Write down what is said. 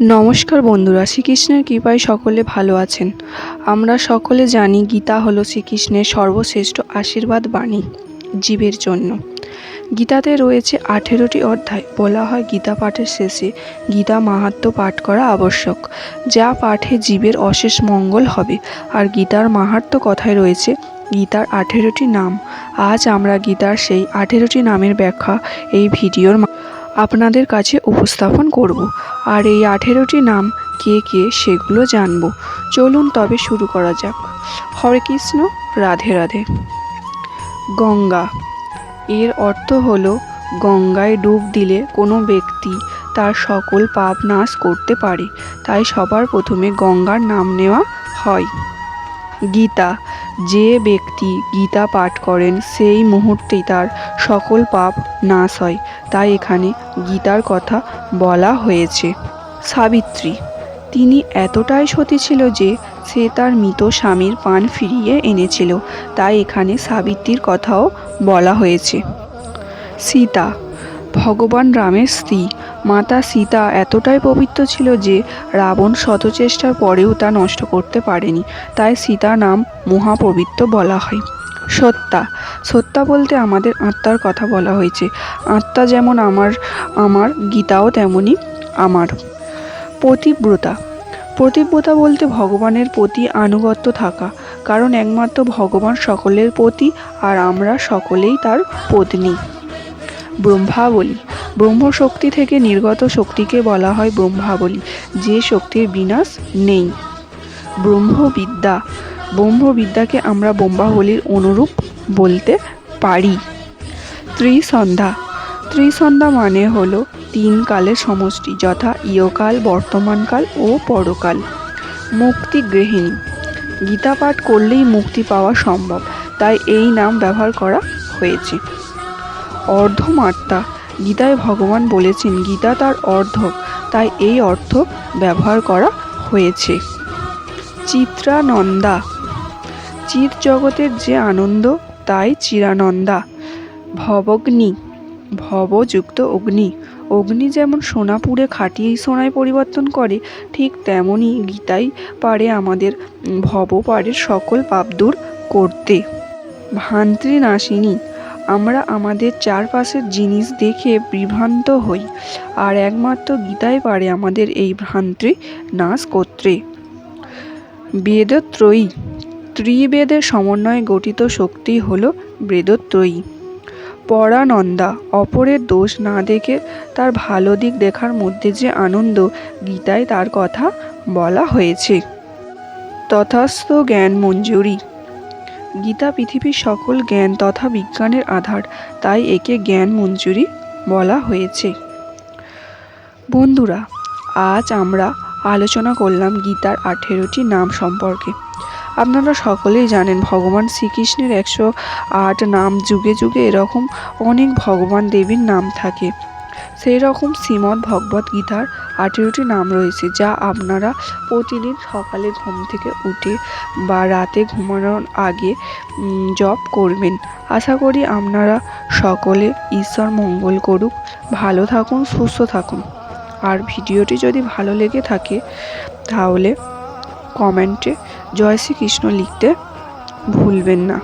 নমস্কার বন্ধুরা, শ্রীকৃষ্ণের কৃপায় সকলে ভালো আছেন। আমরা সকলে জানি গীতা হলো শ্রীকৃষ্ণের সর্বশ্রেষ্ঠ আশীর্বাদ বাণী, জীবের জন্য। গীতাতে রয়েছে আঠেরোটি অধ্যায়। বলা হয় গীতা পাঠের শেষে গীতা মাহাত্ম্য পাঠ করা আবশ্যক, যা পাঠে জীবের অশেষ মঙ্গল হবে। আর গীতার মাহাত্ম্য কথায় রয়েছে গীতার আঠেরোটি নাম। আজ আমরা গীতার সেই আঠেরোটি নামের ব্যাখ্যা এই ভিডিওর আপনাদের কাছে উপস্থাপন করব। আর এই আঠেরোটি নাম কে কে সেগুলো জানব। চলুন তবে শুরু করা যাক। হরে কৃষ্ণ, রাধে রাধে। গঙ্গা। এর অর্থ হলো, গঙ্গায় ডুব দিলে কোনো ব্যক্তি তার সকল পাপ নাশ করতে পারে। তাই সবার প্রথমে গঙ্গার নাম নেওয়া হয়। গীতা। যে ব্যক্তি গীতা পাঠ করেন, সেই মুহূর্তেই তার সকল পাপ নাশ হয়। তাই এখানে গীতার কথা বলা হয়েছে। সাবিত্রী, তিনি এতটাই সতী ছিল যে সে তার মৃত স্বামীর পান ফিরিয়ে এনেছিল, তাই এখানে সাবিত্রীর কথাও বলা হয়েছে। সীতা, ভগবান রামের স্ত্রী, মাতা সীতা এতটাই পবিত্র ছিল যে রাবণ শত চেষ্টার পরেও তা নষ্ট করতে পারেনি, তাই সীতা নাম মহাপবিত্র বলা হয়। সত্তা। সত্তা বলতে আমাদের আত্মার কথা বলা হয়েছে। আত্মা যেমন আমার আমার, গীতাও তেমনই আমার। প্রতিব্রতা। প্রতিব্রতা বলতে ভগবানের প্রতি আনুগত্য থাকা। কারণ একমাত্র ভগবান সকলের প্রতি আর আমরা সকলেই তার পত্নী। ব্রহ্মাবলী। ব্রহ্মশক্তি থেকে নির্গত শক্তিকে বলা হয় ব্রহ্মাবলী। যে শক্তির বিনাশ নেই। ব্রহ্মবিদ্যা। ব্রহ্মবিদ্যাকে আমরা ব্রহ্মাবলীর অনুরূপ বলতে পারি। ত্রিসন্ধ্যা। ত্রিসন্ধ্যা মানে হলো তিন কালের সমষ্টি, যথা ইয়কাল বর্তমানকাল ও পরকাল। মুক্তি গৃহিণী। গীতা পাঠ করলেই মুক্তি পাওয়া সম্ভব, তাই এই নাম ব্যবহার করা হয়েছে। অর্ধমাত্রা গীতায় ভগবান বলেছেন, গীতা তার অর্ধ তাই এই অর্থ ব্যবহার করা হয়েছে। চিত্রানন্দা। চিত জগতের যে আনন্দ, তাই চিরানন্দা। ভবগ্নি, ভবযুক্ত অগ্নি। অগ্নি যেমন সোনা পুড়ে সোনায় পরিবর্তন করে, ঠিক তেমনই গীতাই পারে আমাদের ভব পারের সকল পাপ দূর করতে। ভ্রান্তি নাশিনী আমরা আমাদের চারপাশের জিনিস দেখে বিভ্রান্ত হই, আর একমাত্র গীতাই পারে আমাদের এই ভ্রান্তি নাশ করতে বেদত্রয়ী ত্রিবেদের সমন্বয়ে গঠিত শক্তি হল বেদত্রয়ী পরানন্দা, অপরের দোষ না দেখে তার ভালো দিক দেখার মধ্যে যে আনন্দ, গীতায় তার কথা বলা হয়েছে। তথাস্থ জ্ঞান মঞ্জুরি। গীতা পৃথিবীর সকল জ্ঞান তথা বিজ্ঞানের আধার, তাই একে জ্ঞান মঞ্জুরি বলা হয়েছে। বন্ধুরা, আজ আমরা আলোচনা করলাম গীতার আঠেরোটি নাম সম্পর্কে। আপনারা সকলেই জানেন ভগবান শ্রীকৃষ্ণের একশো আট নাম যুগে যুগে এরকম অনেক ভগবান দেবীর নাম থাকে। সেই রকম শ্রীমদ্ ভগবত গীতার আঠেরোটি নাম রয়েছে, যা আপনারা প্রতিদিন সকালে ঘুম থেকে উঠে বা রাতে ঘুমানোর আগে জপ করবেন। আশা করি আপনারা সকলে ঈশ্বর মঙ্গল করুক, ভালো থাকুন, সুস্থ থাকুন। আর ভিডিওটি যদি ভালো লেগে থাকে, তাহলে কমেন্টে জয় শ্রীকৃষ্ণ লিখতে ভুলবেন না।